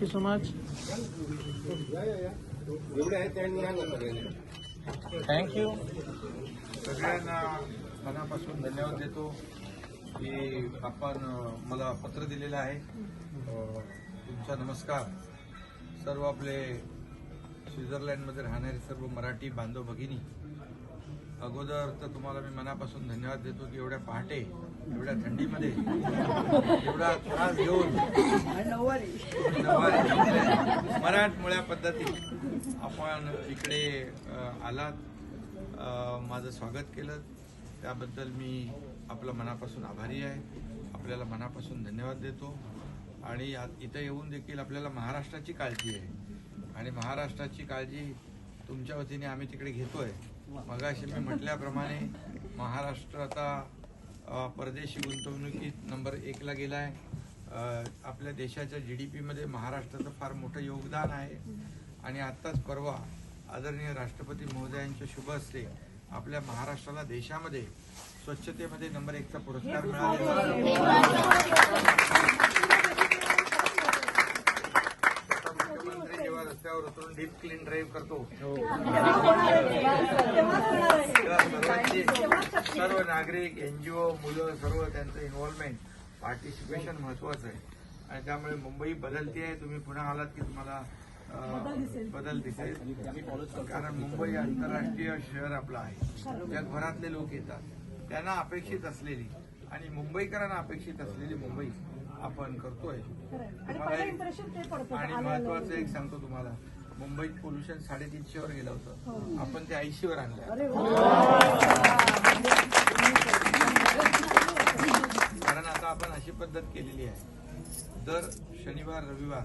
Thank you so much thank you सगळ्यांना मनापासून धन्यवाद देतो की आपण मला पत्र दिलेलं आहे. तुमचा नमस्कार. सर्व आपले स्वित्झर्लंडमध्ये राहणारे सर्व मराठी बांधव भगिनी अगोदर तर तुम्हाला मी मनापासून धन्यवाद देतो की एवढ्या पहाटे एवढ्या थंडीमध्ये एवढा त्रास घेऊन मराठमोळ्या पद्धतीत आपण इकडे आलात. माझं स्वागत केलं. त्याबद्दल मी आपलं मनापासून आभारी आहे. आपल्याला मनापासून धन्यवाद देतो. आणि इथं येऊन देखील आपल्याला महाराष्ट्राची काळजी आहे. आणि महाराष्ट्राची काळजी तुमच्या वतीने आम्ही तिकडे घेतोय. मगाशी मी म्हटल्याप्रमाणे महाराष्ट्र आता परदेशी गुंतवणुकीत नंबर एकला गेला आहे आपल्या देशाच्या जी डी पीमध्ये महाराष्ट्राचं फार मोठं योगदान आहे. आणि आत्ताच परवा आदरणीय राष्ट्रपती महोदयांच्या शुभ असते आपल्या महाराष्ट्राला देशामध्ये स्वच्छतेमध्ये नंबर एकचा पुरस्कार मिळालेला आहे. आता मुख्यमंत्री जेव्हा रस्त्यावर उतरून डीप क्लीन ड्राईव्ह करतो. सर्वांची सर्व नागरिक एनजीओ मुलं सर्व त्यांचं इन्व्हॉल्वमेंट पार्टिसिपेशन महत्वाचं आहे. आणि त्यामुळे मुंबई बदलते आहे तुम्ही पुन्हा आलात की तुम्हाला बदल दिसेल. कारण मुंबई आंतरराष्ट्रीय शहर आपलं आहे. जगभरातले लोक येतात. त्यांना अपेक्षित असलेली आणि मुंबईकरांना अपेक्षित असलेली मुंबई. आपण करतोय. आणि महत्वाचं एक सांगतो तुम्हाला. मुंबईत पोल्युशन साडेतीनशे वर गेलं होतं. आपण ते ऐंशी वर आणलं कारण आता आपण अशी पद्धत केलेली आहे. दर शनिवार रविवार